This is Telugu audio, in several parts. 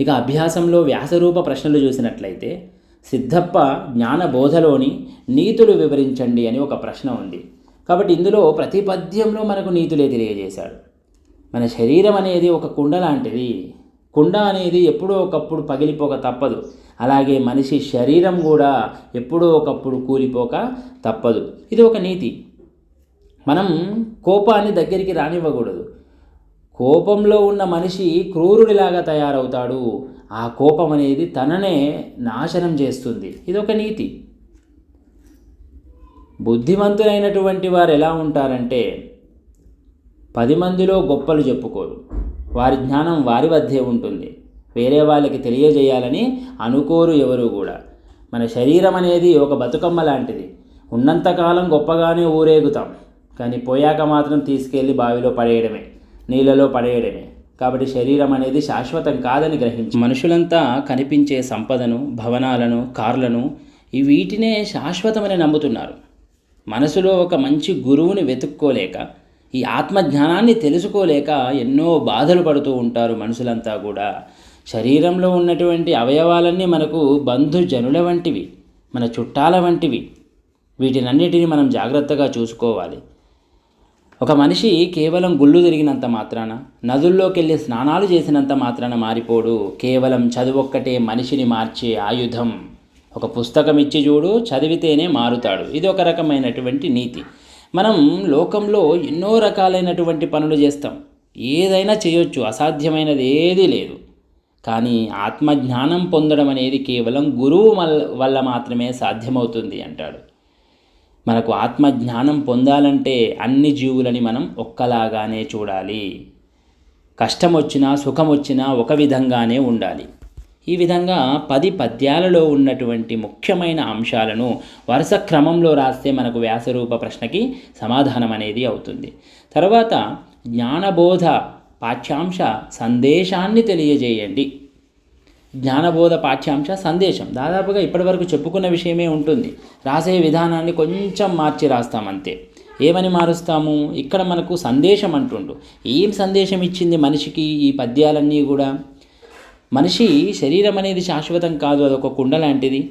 ఇక అభ్యాసంలో వ్యాసరూప ప్రశ్నలు చూసినట్లయితే సిద్ధప్ప జ్ఞాన బోధలోని నీతులు వివరించండి అని ఒక ప్రశ్న ఉంది. కాబట్టి ఇందులో ప్రతి పద్యంలో మనకు నీతులే తెలియజేశాడు. మన శరీరం అనేది ఒక కుండ లాంటిది. కుండ అనేది ఎప్పుడో ఒకప్పుడు పగిలిపోక తప్పదు. అలాగే మనిషి శరీరం కూడా ఎప్పుడో ఒకప్పుడు కూలిపోక తప్పదు. ఇది ఒక నీతి. మనం కోపాన్ని దగ్గరికి రానివ్వకూడదు. కోపంలో ఉన్న మనిషి క్రూరుడిలాగా తయారవుతాడు. ఆ కోపం అనేది తననే నాశనం చేస్తుంది. ఇది ఒక నీతి. బుద్ధిమంతులైనటువంటి వారు ఎలా ఉంటారంటే పది మందిలో గొప్పలు చెప్పుకోరు. వారి జ్ఞానం వారి వద్దే ఉంటుంది. వేరే వాళ్ళకి తెలియజేయాలని అనుకోరు ఎవరు కూడా. మన శరీరం అనేది ఒక బతుకమ్మ లాంటిది. ఉన్నంతకాలం గొప్పగానే ఊరేగుతాం. కానీ పోయాక మాత్రం తీసుకెళ్ళి బావిలో పడేయడమే. నీళ్ళలో పడేయడమే. కాబట్టి శరీరం అనేది శాశ్వతం కాదని గ్రహించి. మనుషులంతా కనిపించే సంపదను భవనాలను కార్లను వీటినే శాశ్వతమని నమ్ముతున్నారు. మనసులో ఒక మంచి గురువుని వెతుక్కోలేక ఈ ఆత్మజ్ఞానాన్ని తెలుసుకోలేక ఎన్నో బాధలు పడుతూ ఉంటారు మనుషులంతా కూడా. శరీరంలో ఉన్నటువంటి అవయవాలన్నీ మనకు బంధుజనుల వంటివి మన చుట్టాల వంటివి. వీటినన్నిటిని మనం జాగ్రత్తగా చూసుకోవాలి. ఒక మనిషి కేవలం గుళ్ళు తిరిగినంత మాత్రాన నదుల్లోకి వెళ్ళి స్నానాలు చేసినంత మాత్రాన మారిపోడు. కేవలం చదువొక్కటే మనిషిని మార్చే ఆయుధం. ఒక పుస్తకం ఇచ్చి చూడు చదివితేనే మారుతాడు. ఇది ఒక రకమైనటువంటి నీతి. మనం లోకంలో ఎన్నో రకాలైనటువంటి పనులు చేస్తాం. ఏదైనా చేయొచ్చు అసాధ్యమైనది ఏదీ లేదు. కానీ ఆత్మజ్ఞానం పొందడం అనేది కేవలం గురువు వల్ల మాత్రమే సాధ్యమవుతుంది అంటాడు. మనకు ఆత్మజ్ఞానం పొందాలంటే అన్ని జీవులని మనం ఒక్కలాగానే చూడాలి. కష్టం వచ్చినా సుఖం వచ్చినా ఒక విధంగానే ఉండాలి. ఈ విధంగా పది పద్యాలలో ఉన్నటువంటి ముఖ్యమైన అంశాలను వరుస క్రమంలో రాస్తే మనకు వ్యాసరూప ప్రశ్నకి సమాధానం అనేది అవుతుంది. తర్వాత జ్ఞానబోధ పాఠ్యాంశ సందేశాన్ని తెలియజేయండి. జ్ఞానబోధ పాఠ్యాంశ సందేశం. దాదాపుగా ఇప్పటివరకు చెప్పుకున్న విషయమే ఉంటుంది. రాసే విధానాన్ని కొంచెం మార్చి రాస్తామంతే. ఏమని మారుస్తాము? ఇక్కడ మనకు సందేశం అంటుండు. ఏం సందేశం ఇచ్చింది మనిషికి ఈ పద్యాలన్నీ కూడా? మనిషి శరీరం అనేది శాశ్వతం కాదు అదొక కుండ లాంటిది.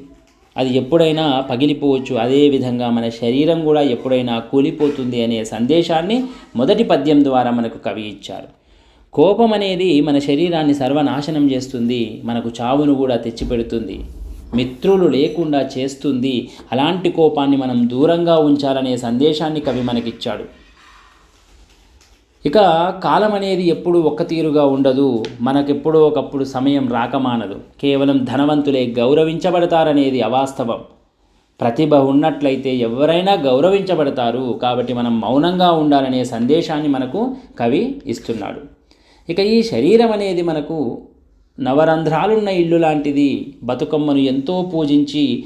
అది ఎప్పుడైనా పగిలిపోవచ్చు. అదేవిధంగా మన శరీరం కూడా ఎప్పుడైనా కూలిపోతుంది అనే సందేశాన్ని మొదటి పద్యం ద్వారా మనకు కవి ఇచ్చారు. కోపం అనేది మన శరీరాన్ని సర్వనాశనం చేస్తుంది మనకు చావును కూడా తెచ్చిపెడుతుంది. మిత్రులు లేకుండా చేస్తుంది అలాంటి కోపాన్ని మనం దూరంగా ఉంచాలనే సందేశాన్ని కవి మనకిచ్చాడు. ఇక కాలం అనేది ఎప్పుడు ఒక్క తీరుగా ఉండదు మనకెప్పుడో ఒకప్పుడు సమయం రాకమానదు. కేవలం ధనవంతులే గౌరవించబడతారనేది అవాస్తవం. ప్రతిభ ఉన్నట్లయితే ఎవరైనా గౌరవించబడతారు కాబట్టి మనం మౌనంగా ఉండాలనే సందేశాన్ని మనకు కవి ఇస్తున్నాడు. ఇక ఈ శరీరం అనేది మనకు నవరంధ్రాలున్న ఇల్లు లాంటిది. బతుకమ్మను ఎంతో పూజించి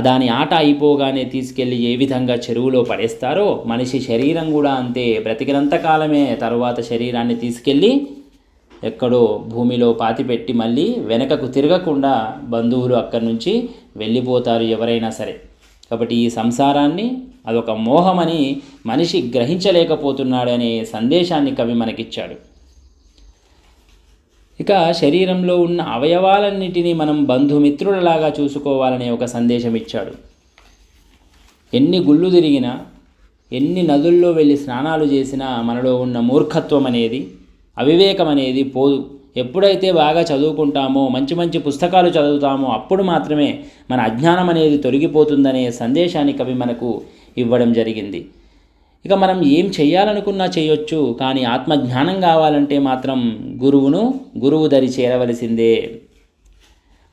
దాని ఆట అయిపోగానే తీసుకెళ్ళి ఏ విధంగా చెరువులో పడేస్తారో మనిషి శరీరం కూడా అంతే. బ్రతికినంత కాలమే శరీరాన్ని తీసుకెళ్ళి ఎక్కడో భూమిలో పాతిపెట్టి మళ్ళీ వెనకకు తిరగకుండా బంధువులు అక్కడి నుంచి వెళ్ళిపోతారు ఎవరైనా సరే. కాబట్టి ఈ సంసారాన్ని అదొక మోహమని మనిషి గ్రహించలేకపోతున్నాడనే సందేశాన్ని కవి మనకిచ్చాడు. ఇక శరీరంలో ఉన్న అవయవాలన్నిటినీ మనం బంధుమిత్రులలాగా చూసుకోవాలనే ఒక సందేశం ఇచ్చాడు ఎన్ని గుళ్ళు తిరిగినా ఎన్ని నదుల్లో వెళ్ళి స్నానాలు చేసినా మనలో ఉన్న మూర్ఖత్వం అనేది అవివేకం అనేది పోదు. ఎప్పుడైతే బాగా చదువుకుంటామో మంచి మంచి పుస్తకాలు చదువుతామో అప్పుడు మాత్రమే మన అజ్ఞానం అనేది తొలగిపోతుందనే సందేశాన్ని కవి మనకు ఇవ్వడం జరిగింది. ఇక మనం ఏం చేయాలనుకున్నా చేయొచ్చు కానీ ఆత్మజ్ఞానం కావాలంటే మాత్రం గురువును గురువు దరి చేరవలసిందే.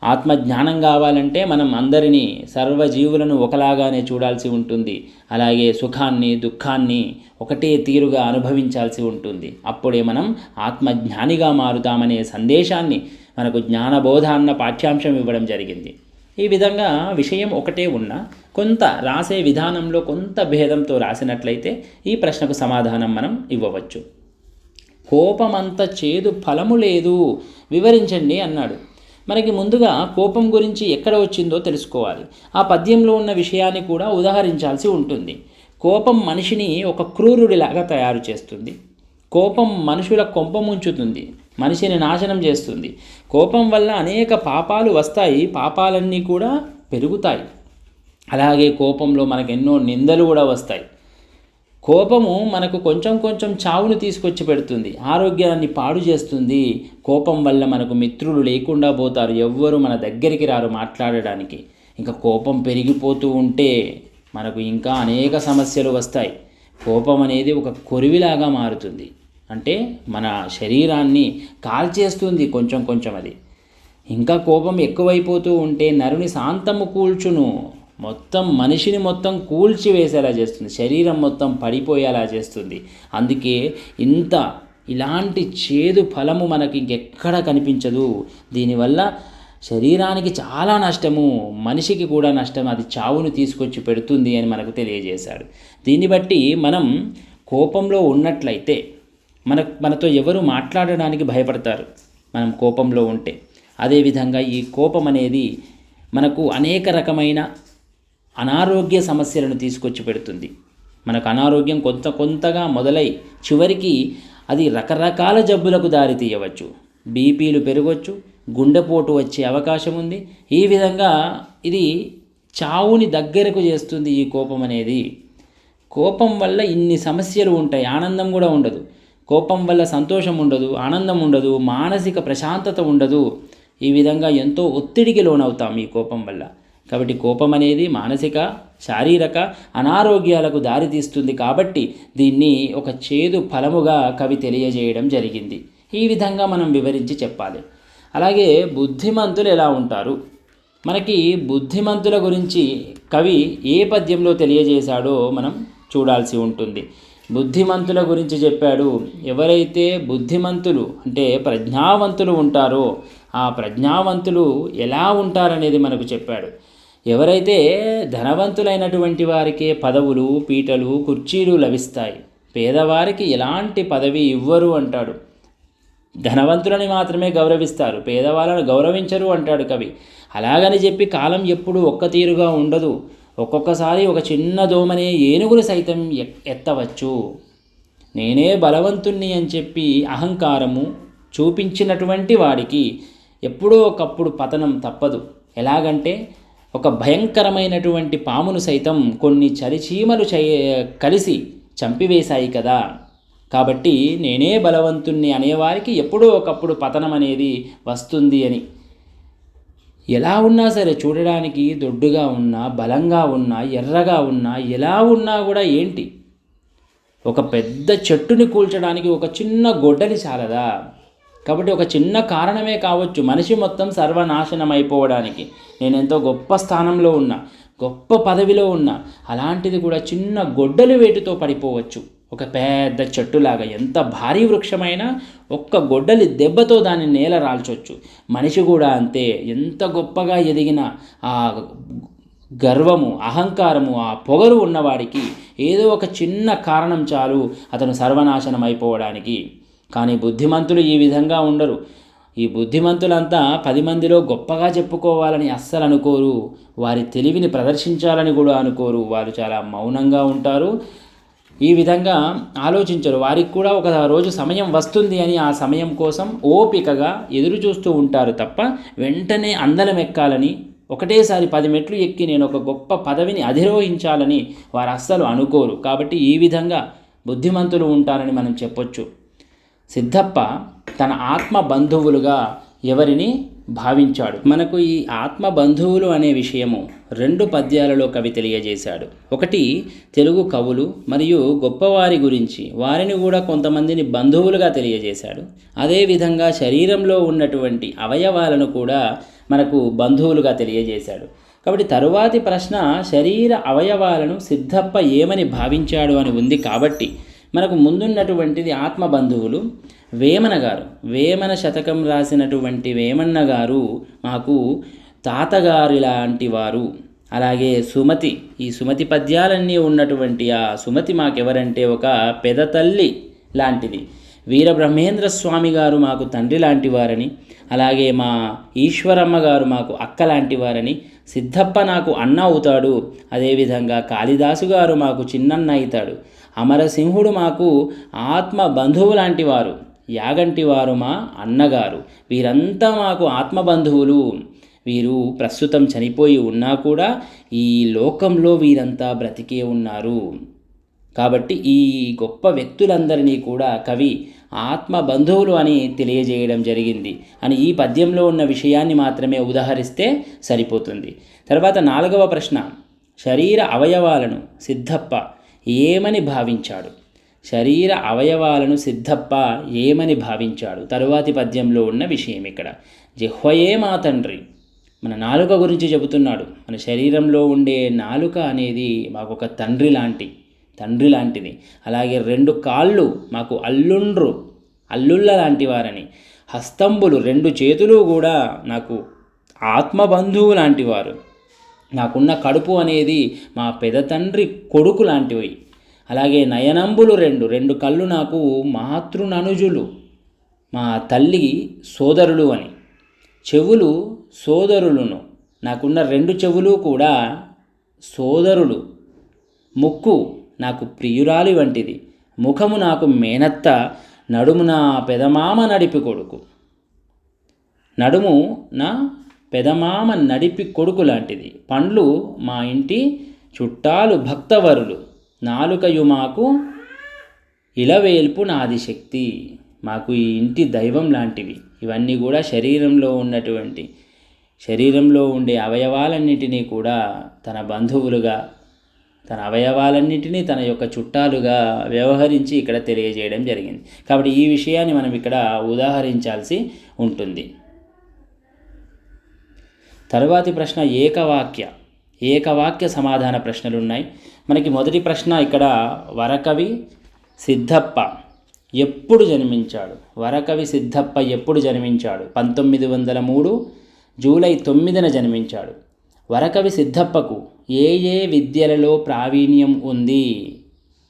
ఆత్మజ్ఞానం కావాలంటే మనం అందరినీ సర్వజీవులను ఒకలాగానే చూడాల్సి ఉంటుంది. అలాగే సుఖాన్ని దుఃఖాన్ని ఒకటే తీరుగా అనుభవించాల్సి ఉంటుంది. అప్పుడే మనం ఆత్మజ్ఞానిగా మారుతామనే సందేశాన్ని మనకు జ్ఞానబోధ అన్న పాఠ్యాంశం ఇవ్వడం జరిగింది. ఈ విధంగా విషయం ఒకటే ఉన్నా కొంత రాసే విధానంలో కొంత భేదంతో రాసినట్లయితే ఈ ప్రశ్నకు సమాధానం మనం ఇవ్వవచ్చు. కోపమంత చేదు ఫలము లేదు వివరించండి అన్నాడు. మనకి ముందుగా కోపం గురించి ఎక్కడ వచ్చిందో తెలుసుకోవాలి. ఆ పద్యంలో ఉన్న విషయాన్ని కూడా ఉదాహరించాల్సి ఉంటుంది. కోపం మనిషిని ఒక క్రూరుడిలాగా తయారు చేస్తుంది. కోపం మనుషుల కొంప ముంచుతుంది. మనిషిని నాశనం చేస్తుంది. కోపం వల్ల అనేక పాపాలు వస్తాయి. పాపాలన్నీ కూడా పెరుగుతాయి. అలాగే కోపంలో మనకు ఎన్నో నిందలు కూడా వస్తాయి. కోపము మనకు కొంచెం కొంచెం చావును తీసుకొచ్చి పెడుతుంది. ఆరోగ్యాన్ని పాడు చేస్తుంది. కోపం వల్ల మనకు మిత్రులు లేకుండా పోతారు. ఎవ్వరు మన దగ్గరికి రారు మాట్లాడడానికి. ఇంకా కోపం పెరిగిపోతూ ఉంటే మనకు ఇంకా అనేక సమస్యలు వస్తాయి. కోపం అనేది ఒక కొరివిలాగా మారుతుంది. అంటే మన శరీరాన్ని కాల్చేస్తుంది కొంచెం కొంచెం అది. ఇంకా కోపం ఎక్కువైపోతూ ఉంటే నరుని శాంతము కూల్చును. మొత్తం మనిషిని మొత్తం కూల్చివేసేలా చేస్తుంది. శరీరం మొత్తం పడిపోయేలా చేస్తుంది. అందుకే ఇంత ఇలాంటి చేదు ఫలము మనకి ఇంకెక్కడ కనిపించదు. దీనివల్ల శరీరానికి చాలా నష్టము మనిషికి కూడా నష్టం అది చావును తీసుకొచ్చి పెడుతుంది అని మనకు తెలియజేశాడు. దీన్ని బట్టి మనం కోపంలో ఉన్నట్లయితే మన మనతో ఎవరు మాట్లాడడానికి భయపడతారు. మనం కోపంలో ఉంటే. అదేవిధంగా ఈ కోపం అనేది మనకు అనేక రకమైన అనారోగ్య సమస్యలను తీసుకొచ్చి పెడుతుంది. మనకు అనారోగ్యం కొంత కొంతగా మొదలై చివరికి అది రకరకాల జబ్బులకు దారి తీయవచ్చు. బీపీలు పెరగవచ్చు గుండెపోటు వచ్చే అవకాశం ఉంది. ఈ విధంగా ఇది చావుని దగ్గరకు చేస్తుంది ఈ కోపం అనేది. కోపం వల్ల ఇన్ని సమస్యలు ఉంటాయి. ఆనందం కూడా ఉండదు. కోపం వల్ల సంతోషం ఉండదు ఆనందం ఉండదు మానసిక ప్రశాంతత ఉండదు. ఈ విధంగా ఎంతో ఒత్తిడికి లోనవుతాం ఈ కోపం వల్ల. కాబట్టి కోపం అనేది మానసిక శారీరక అనారోగ్యాలకు దారితీస్తుంది కాబట్టి దీన్ని ఒక చేదు ఫలముగా కవి తెలియజేయడం జరిగింది. ఈ విధంగా మనం వివరించి చెప్పాలి. అలాగే బుద్ధిమంతులు ఎలా ఉంటారు? మనకి బుద్ధిమంతుల గురించి కవి ఏ పద్యంలో తెలియజేశాడో మనం చూడాల్సి ఉంటుంది. బుద్ధిమంతుల గురించి చెప్పాడు. ఎవరైతే బుద్ధిమంతులు అంటే ప్రజ్ఞావంతులు ఉంటారో ఆ ప్రజ్ఞావంతులు ఎలా ఉంటారనేది మనకు చెప్పాడు. ఎవరైతే ధనవంతులైనటువంటి వారికే పదవులు పీటలు కుర్చీలు లభిస్తాయి పేదవారికి ఎలాంటి పదవి ఇవ్వరు అంటాడు. ధనవంతులని మాత్రమే గౌరవిస్తారు పేదవాళ్ళను గౌరవించరు అంటాడు కవి. అలాగని చెప్పి కాలం ఎప్పుడు ఒక్క తీరుగా ఉండదు. ఒక్కొక్కసారి ఒక చిన్న దోమనే ఏనుగులు సైతం ఎత్తవచ్చు. నేనే బలవంతుణ్ణి అని చెప్పి అహంకారము చూపించినటువంటి వాడికి ఎప్పుడో ఒకప్పుడు పతనం తప్పదు. ఎలాగంటే ఒక భయంకరమైనటువంటి పామును సైతం కొన్ని చలిచీమలు కలిసి చంపివేశాయి కదా. కాబట్టి నేనే బలవంతుణ్ణి అనేవారికి ఎప్పుడో ఒకప్పుడు పతనం అనేది వస్తుంది అని. ఎలా ఉన్నా సరే చూడడానికి దొడ్డుగా ఉన్నా బలంగా ఉన్నా ఎర్రగా ఉన్నా ఎలా ఉన్నా కూడా ఏంటి? ఒక పెద్ద చెట్టుని కూల్చడానికి ఒక చిన్న గొడ్డలి చాలదా? కాబట్టి ఒక చిన్న కారణమే కావచ్చు మనిషి మొత్తం సర్వనాశనం అయిపోవడానికి నేను ఎంతో గొప్ప స్థానంలో ఉన్నా గొప్ప పదవిలో ఉన్నా అలాంటిది కూడా చిన్న గొడ్డలి వేటితో పడిపోవచ్చు. ఒక పెద్ద చెట్టులాగా ఎంత భారీ వృక్షమైనా ఒక్క గొడ్డలి దెబ్బతో దాన్ని నేల రాల్చొచ్చు. మనిషి కూడా అంతే. ఎంత గొప్పగా ఎదిగిన ఆ గర్వము అహంకారము ఆ పొగరు ఉన్నవాడికి ఏదో ఒక చిన్న కారణం చాలు అతను సర్వనాశనం అయిపోవడానికి కానీ బుద్ధిమంతులు ఈ విధంగా ఉండరు. ఈ బుద్ధిమంతులంతా పది మందిలో గొప్పగా చెప్పుకోవాలని అస్సలు అనుకోరు. వారి తెలివిని ప్రదర్శించాలని కూడా అనుకోరు. వారు చాలా మౌనంగా ఉంటారు. ఈ విధంగా ఆలోచించరు. వారికి కూడా ఒక రోజు సమయం వస్తుంది అని ఆ సమయం కోసం ఓపికగా ఎదురు చూస్తూ ఉంటారు తప్ప వెంటనే అందలం ఎక్కాలని ఒకటేసారి పది మెట్లు ఎక్కి నేను ఒక గొప్ప పదవిని అధిరోహించాలని వారు అస్సలు అనుకోరు. కాబట్టి ఈ విధంగా బుద్ధిమంతులు ఉంటారని మనం చెప్పొచ్చు. సిద్ధప్ప తన ఆత్మ బంధువులుగా ఎవరిని భావించాడు. మనకు ఈ ఆత్మ బంధువులు అనే విషయము రెండు పద్యాలలో కవి తెలియజేశాడు. ఒకటి తెలుగు కవులు మరియు గొప్పవారి గురించి వారిని కూడా కొంతమందిని బంధువులుగా తెలియజేశాడు. అదేవిధంగా శరీరంలో ఉన్నటువంటి అవయవాలను కూడా మనకు బంధువులుగా తెలియజేశాడు. కాబట్టి తరువాతి ప్రశ్న శరీర అవయవాలను సిద్ధప్ప ఏమని భావించాడు అని ఉంది కాబట్టి మనకు ముందున్నటువంటిది ఆత్మ బంధువులు వేమన గారు వేమన శతకం రాసినటువంటి వేమన్న గారు మాకు తాతగారి లాంటి వారు. అలాగే సుమతి ఈ సుమతి పద్యాలన్నీ ఉన్నటువంటి ఆ సుమతి మాకెవరంటే ఒక పెదతల్లి లాంటిది. వీరబ్రహ్మేంద్ర స్వామి గారు మాకు తండ్రి లాంటి వారని అలాగే మా ఈశ్వరమ్మ గారు మాకు అక్క లాంటి వారని సిద్ధప్ప నాకు అన్న అవుతాడు అదేవిధంగా కాళిదాసు గారు మాకు చిన్నన్న అవుతాడు. అమరసింహుడు మాకు ఆత్మ బంధువు లాంటి వారు. యాగంటి వారు మా అన్నగారు. వీరంతా మాకు ఆత్మబంధువులు. వీరు ప్రస్తుతం చనిపోయి ఉన్నా కూడా ఈ లోకంలో వీరంతా బ్రతికే ఉన్నారు. కాబట్టి ఈ గొప్ప వ్యక్తులందరినీ కూడా కవి ఆత్మ బంధువులు అని తెలియజేయడం జరిగింది. అని ఈ పద్యంలో ఉన్న విషయాన్ని మాత్రమే ఉదాహరిస్తే సరిపోతుంది. తర్వాత నాలుగవ ప్రశ్న. శరీర అవయవాలను సిద్ధప్ప ఏమని భావించాడు? శరీర అవయవాలను సిద్ధప్ప ఏమని భావించాడు? తరువాతి పద్యంలో ఉన్న విషయం ఇక్కడ. జిహ్వయే మా తండ్రి. మన నాలుక గురించి చెబుతున్నాడు. మన శరీరంలో ఉండే నాలుక అనేది మాకు ఒక తండ్రి లాంటి తండ్రి లాంటిది. అలాగే రెండు కాళ్ళు మాకు అల్లుండ్రు అల్లుళ్ళ లాంటి వారని. హస్తంబులు రెండు చేతులు కూడా నాకు ఆత్మబంధువు లాంటివారు నాకున్న కడుపు అనేది మా పెద తండ్రి కొడుకు లాంటివి. అలాగే నయనంబులు రెండు రెండు కళ్ళు నాకు మాతృననుజులు మా తల్లి సోదరులు అని. చెవులు సోదరులను నాకున్న రెండు చెవులు కూడా సోదరులు. ముక్కు నాకు ప్రియురాలి వంటిది ముఖము నాకు మేనత్త నడుము నా పెదమామ నడిపి కొడుకు. నడుము నా పెదమామ నడిపి కొడుకు లాంటిది. పండ్లు మా ఇంటి చుట్టాలు భక్తవరులు. నాలుకయు మాకు ఇలవేల్పు నాదిశక్తి. మాకు ఈ ఇంటి దైవం లాంటివి. ఇవన్నీ కూడా శరీరంలో ఉన్నటువంటి శరీరంలో ఉండే అవయవాలన్నిటినీ కూడా తన బంధువులుగా తన అవయవాలన్నిటినీ తన యొక్క చుట్టాలుగా వ్యవహరించి ఇక్కడ తెలియజేయడం జరిగింది. కాబట్టి ఈ విషయాన్ని మనం ఇక్కడ ఉదాహరించాల్సి ఉంటుంది. తరువాతి ప్రశ్న ఏకవాక్య. ఏకవాక్య సమాధాన ప్రశ్నలు ఉన్నాయి మనకి మొదటి ప్రశ్న ఇక్కడ వరకవి సిద్ధప్ప ఎప్పుడు జన్మించాడు? వరకవి సిద్ధప్ప ఎప్పుడు జన్మించాడు? పంతొమ్మిది వందల మూడు జూలై తొమ్మిదిన జన్మించాడు. వరకవి సిద్ధప్పకు ఏ ఏ విద్యలలో ప్రావీణ్యం ఉంది?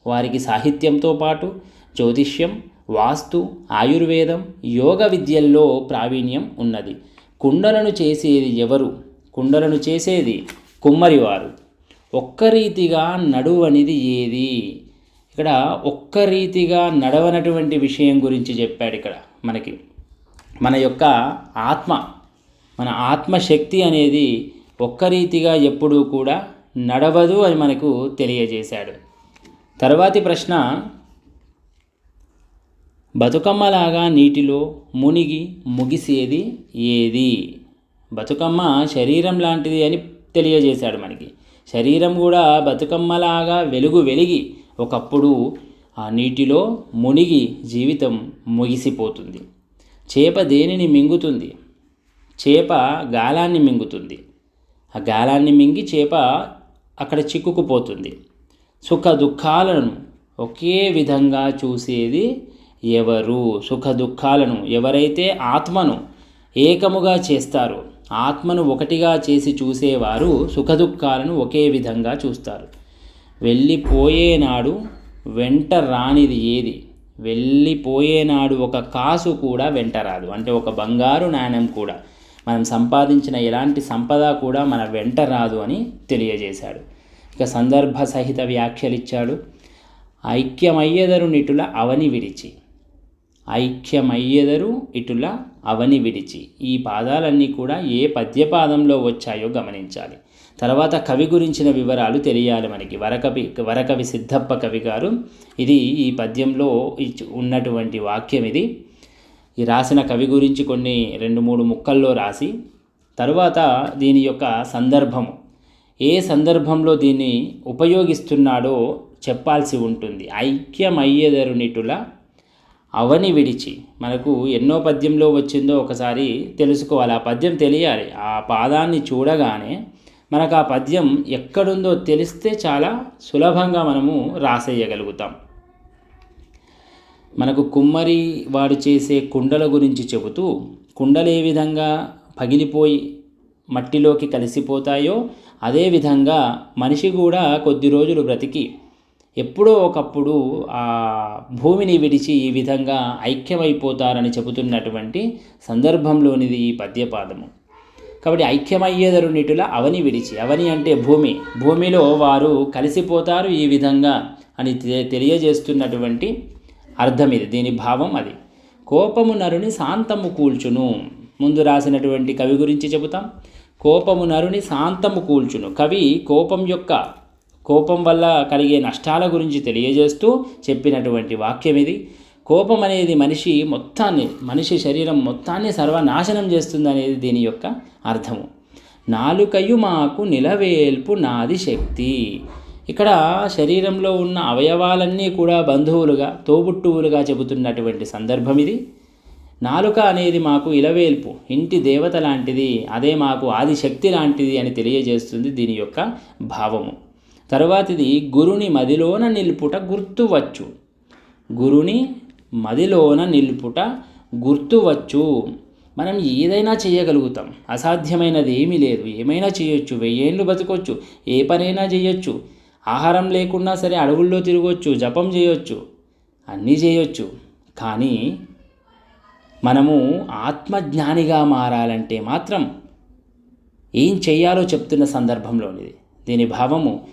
వారికి సాహిత్యంతో పాటు జ్యోతిష్యం వాస్తు ఆయుర్వేదం యోగ విద్యల్లో ప్రావీణ్యం ఉన్నది. కుండలను చేసేది ఎవరు? కుండలను చేసేది కుమ్మరివారు. ఒక్క రీతిగా నడువనిది ఏది? ఇక్కడ ఒక్క రీతిగా నడవనటువంటి విషయం గురించి చెప్పాడు ఇక్కడ మనకి. మన యొక్క ఆత్మ మన ఆత్మశక్తి అనేది ఒక్క రీతిగా ఎప్పుడూ కూడా నడవదు అని మనకు తెలియజేశాడు. తర్వాతి ప్రశ్న బతుకమ్మలాగా నీటిలో మునిగి ముగిసేది ఏది? బతుకమ్మ శరీరం లాంటిది అని తెలియజేశాడు మనకి. శరీరం కూడా బతుకమ్మలాగా వెలుగు వెలిగి ఒకప్పుడు ఆ నీటిలో మునిగి జీవితం ముగిసిపోతుంది. చేప దేనిని మింగుతుంది? చేప గాలాన్ని మింగుతుంది. ఆ గాలాన్ని మింగి చేప అక్కడ చిక్కుకుపోతుంది. సుఖ దుఃఖాలను ఒకే విధంగా చూసేది ఎవరు? సుఖ దుఃఖాలను ఎవరైతే ఆత్మను ఏకముగా చేస్తారో ఆత్మను ఒకటిగా చేసి చూసేవారు సుఖదుఖాలను ఒకే విధంగా చూస్తారు. వెళ్ళిపోయేనాడు వెంట రానిది ఏది? వెళ్ళిపోయేనాడు ఒక కాసు కూడా వెంట రాదు. అంటే ఒక బంగారు నాణ్యం కూడా. మనం సంపాదించిన ఎలాంటి సంపద కూడా మన వెంట రాదు అని తెలియజేశాడు. ఇక సందర్భ సహిత వ్యాఖ్యలు ఇచ్చాడు ఐక్యమయ్యదరు నిటుల అవని విడిచి. ఐక్యమయ్యెదరు ఇటుల అవని విడిచి. ఈ పాదాలన్నీ కూడా ఏ పద్యపాదంలో వచ్చాయో గమనించాలి. తర్వాత కవి గురించిన వివరాలు తెలియాలి మనకి. వరకవి వరకవి సిద్ధప్ప కవి గారు ఇది ఈ పద్యంలో ఉన్నటువంటి వాక్యం ఇది. ఈ రాసిన కవి గురించి కొన్ని రెండు మూడు ముక్కల్లో రాసి తరువాత దీని యొక్క సందర్భము ఏ సందర్భంలో దీన్ని ఉపయోగిస్తున్నాడో చెప్పాల్సి ఉంటుంది. ఐక్యమయ్యేదరునిటుల అవని విడిచి మనకు ఎన్నో పద్యంలో వచ్చిందో ఒకసారి తెలుసుకోవాలి. ఆ పద్యం తెలియాలి. ఆ పాదాన్ని చూడగానే మనకు ఆ పద్యం ఎక్కడుందో తెలిస్తే చాలా సులభంగా మనము రాసేయగలుగుతాం. మనకు కుమ్మరి వాడు చేసే కుండల గురించి చెబుతూ కుండలు ఏ విధంగా పగిలిపోయి మట్టిలోకి కలిసిపోతాయో అదేవిధంగా మనిషి కూడా కొద్ది రోజులు బ్రతికి ఎప్పుడో ఒకప్పుడు ఆ భూమిని విడిచి ఈ విధంగా ఐక్యమైపోతారని చెబుతున్నటువంటి సందర్భంలోనిది ఈ పద్యపాదము. కాబట్టి ఐక్యమయ్యేదరు నిటుల అవని విడిచి అవని అంటే భూమి భూమిలో వారు కలిసిపోతారు ఈ విధంగా అని తెలియజేస్తున్నటువంటి అర్థం ఇది దీని భావం అది. కోపము నరుని శాంతము కూల్చును. ముందు రాసినటువంటి కవి గురించి చెబుతాం. కోపము నరుని శాంతము కూల్చును. కవి కోపం యొక్క కోపం వల్ల కలిగే నష్టాల గురించి తెలియజేస్తూ చెప్పినటువంటి వాక్యం ఇది. కోపం అనేది మనిషి మొత్తాన్ని మనిషి శరీరం మొత్తాన్ని సర్వనాశనం చేస్తుంది అనేది దీని యొక్క అర్థము. నాలుకయు మాకు నిలవేల్పు నాది శక్తి. ఇక్కడ శరీరంలో ఉన్న అవయవాలన్నీ కూడా బంధువులుగా తోబుట్టువులుగా చెబుతున్నటువంటి సందర్భం ఇది. నాలుక అనేది మాకు ఇలవేల్పు ఇంటి దేవత లాంటిది అదే మాకు ఆదిశక్తి లాంటిది అని తెలియజేస్తుంది దీని యొక్క భావము. తరువాతిది గురుని మదిలోన నిలుపుట గుర్తువచ్చు. గురుని మదిలోన నిలుపుట గుర్తువచ్చు. మనం ఏదైనా చేయగలుగుతాం. అసాధ్యమైనది ఏమీ లేదు. ఏమైనా చేయొచ్చు. వెయ్యేళ్ళు బతకొచ్చు. ఏ పనైనా చేయొచ్చు. ఆహారం లేకున్నా సరే అడవుల్లో తిరగవచ్చు జపం చేయొచ్చు. అన్నీ చేయొచ్చు. కానీ మనము ఆత్మజ్ఞానిగా మారాలంటే మాత్రం ఏం చేయాలో చెప్తున్న సందర్భంలోనిది. దీని భావము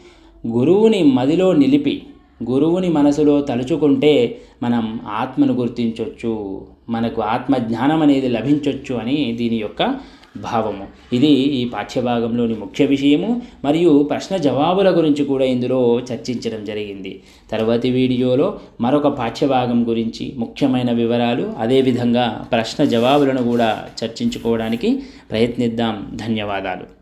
గురువుని మదిలో నిలిపి గురువుని మనసులో తలుచుకుంటే మనం ఆత్మను గుర్తించవచ్చు మనకు ఆత్మజ్ఞానం అనేది లభించవచ్చు అని దీని యొక్క భావము. ఇది ఈ పాఠ్యభాగంలోని ముఖ్య విషయము మరియు ప్రశ్న జవాబుల గురించి కూడా ఇందులో చర్చించడం జరిగింది. తర్వాతి వీడియోలో మరొక పాఠ్యభాగం గురించి ముఖ్యమైన వివరాలు అదేవిధంగా ప్రశ్న జవాబులను కూడా చర్చించుకోవడానికి ప్రయత్నిద్దాం. ధన్యవాదాలు.